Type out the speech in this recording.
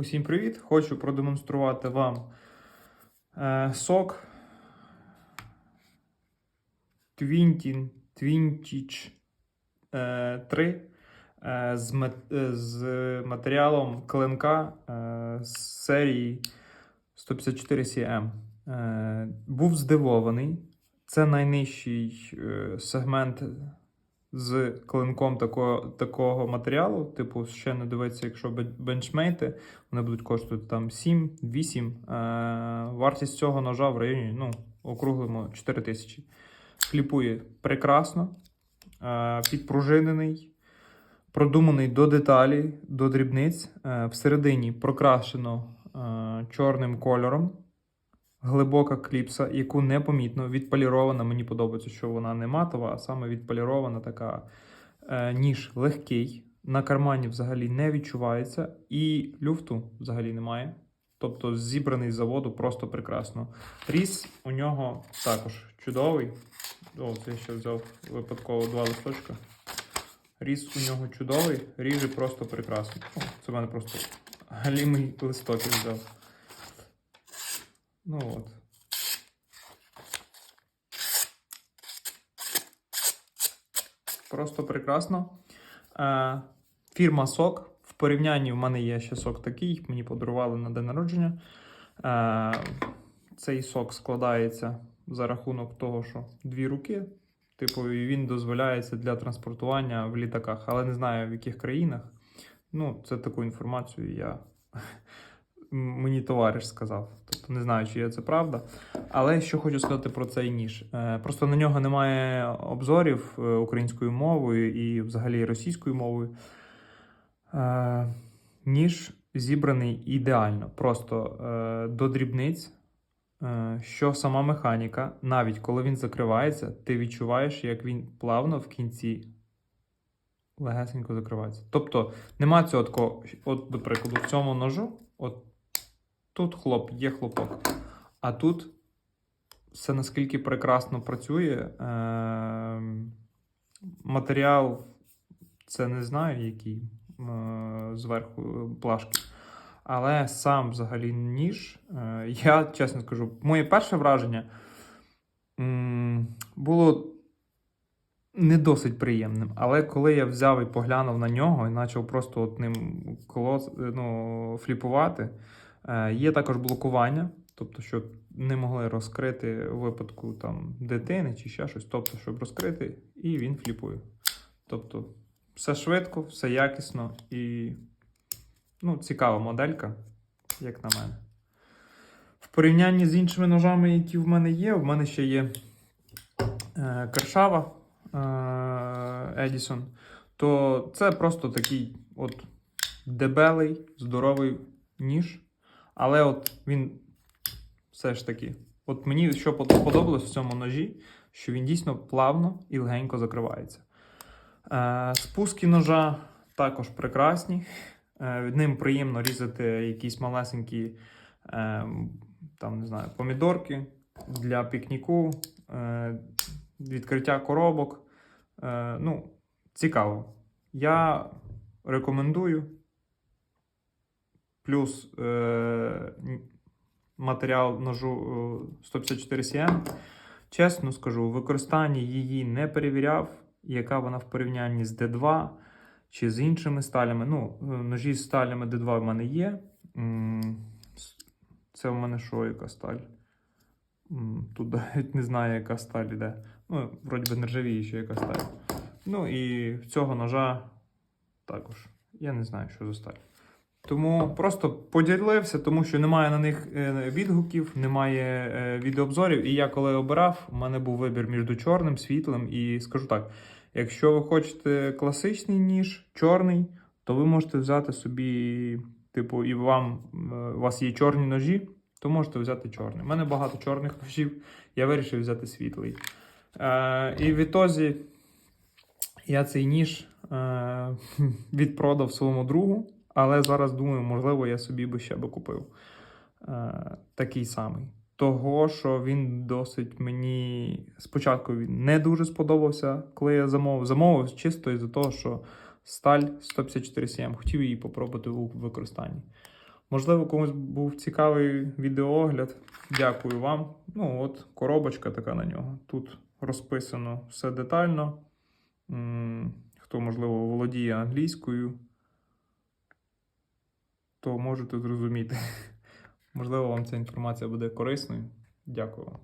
Усім привіт! Хочу продемонструвати вам е, сок Twintich е, 3 е, з, мет- е, з матеріалом клинка е, з серії 154 CM. Е, був здивований. Це найнижчий е, сегмент з клинком такого, такого матеріалу. Типу, ще не дивиться, якщо бен- бенчмейти, вони будуть коштувати там 7-8. Е, вартість цього ножа в районі, ну, округлимо 4 тисячі. Кліпує прекрасно, е, підпружинений, продуманий до деталі, до дрібниць. Е, всередині прокрашено е, чорним кольором. Глибока кліпса, яку непомітно відполірована. Мені подобається, що вона не матова, а саме відполірована така е, ніж легкий. На кармані взагалі не відчувається, і люфту взагалі немає. Тобто зібраний з заводу просто прекрасно. Різ у нього також чудовий. О, я ще взяв випадково два листочка. Різ у нього чудовий, ріже просто прекрасно. О, це в мене просто галімий листок взяв. Ну от. Просто прекрасно. Е, фірма Сок. В порівнянні в мене є ще сок такий, мені подарували на день народження. Е, цей сок складається за рахунок того, що дві руки. Типу, і він дозволяється для транспортування в літаках, але не знаю в яких країнах. Ну, це таку інформацію я мені товариш сказав. Тобто не знаю, чи є це правда. Але що хочу сказати про цей ніж. Е, Просто на нього немає обзорів е, українською мовою і взагалі російською мовою. Е, Ніж зібраний ідеально, просто до дрібниць. Що сама механіка, навіть коли він закривається, ти відчуваєш, як він плавно в кінці легесенько закривається. Тобто нема цього такого, от, до прикладу, в цьому ножу, от тут хлоп, є хлопок, а тут все наскільки прекрасно працює. Е, матеріал, це не знаю, який е, зверху плашки. Але сам взагалі ніж, е, я чесно скажу, моє перше враження м, було не досить приємним. Але коли я взяв і поглянув на нього і почав просто от ним колос, ну, фліпувати, е, є також блокування, тобто, щоб не могли розкрити у випадку там, дитини чи ще щось, тобто, щоб розкрити, і він фліпує. Тобто, все швидко, все якісно і ну, цікава моделька, як на мене. В порівнянні з іншими ножами, які в мене є, в мене ще є е, Кершава е, Едісон, то це просто такий от дебелий, здоровий ніж. Але от він все ж таки. От мені що под- сподобалось в цьому ножі, що він дійсно плавно і легенько закривається. Е, спуски ножа також прекрасні. Е, ним приємно різати якісь малесенькі е, там, не знаю, помідорки для пікніку, е, відкриття коробок. Е, ну, цікаво. Я рекомендую. Плюс е, матеріал ножу е, 154 cm. Чесно скажу, в використанні її не перевіряв, яка вона в порівнянні з D2 чи з іншими сталями. Ну, е, ножі з сталями D2 в мене є. Це в мене що, яка сталь? Тут навіть не знаю, яка сталь іде. Ну, вроді би нержавіюча яка сталь. Ну і цього ножа також. Я не знаю, що за сталь. Тому просто поділився, тому що немає на них е, відгуків, немає е, відеообзорів. І я коли обирав, у мене був вибір між чорним, світлим. І скажу так: якщо ви хочете класичний ніж, чорний, то ви можете взяти собі, типу, і вам е, у вас є чорні ножі, то можете взяти чорний. У мене багато чорних ножів, я вирішив взяти світлий. Е, і в ітозі я цей ніж е, відпродав своєму другу. Але зараз думаю, можливо, я собі би ще би купив е, такий самий. Того, що він досить мені спочатку він не дуже сподобався, коли я замовив. Замовив чисто із-за того, що сталь 154 cm, хотів її попробувати у використанні. Можливо, комусь був цікавий відеоогляд. Дякую вам. Ну, от коробочка така на нього. Тут розписано все детально. Хто, можливо, володіє англійською, то можете зрозуміти. Можливо, вам ця інформація буде корисною. Дякую.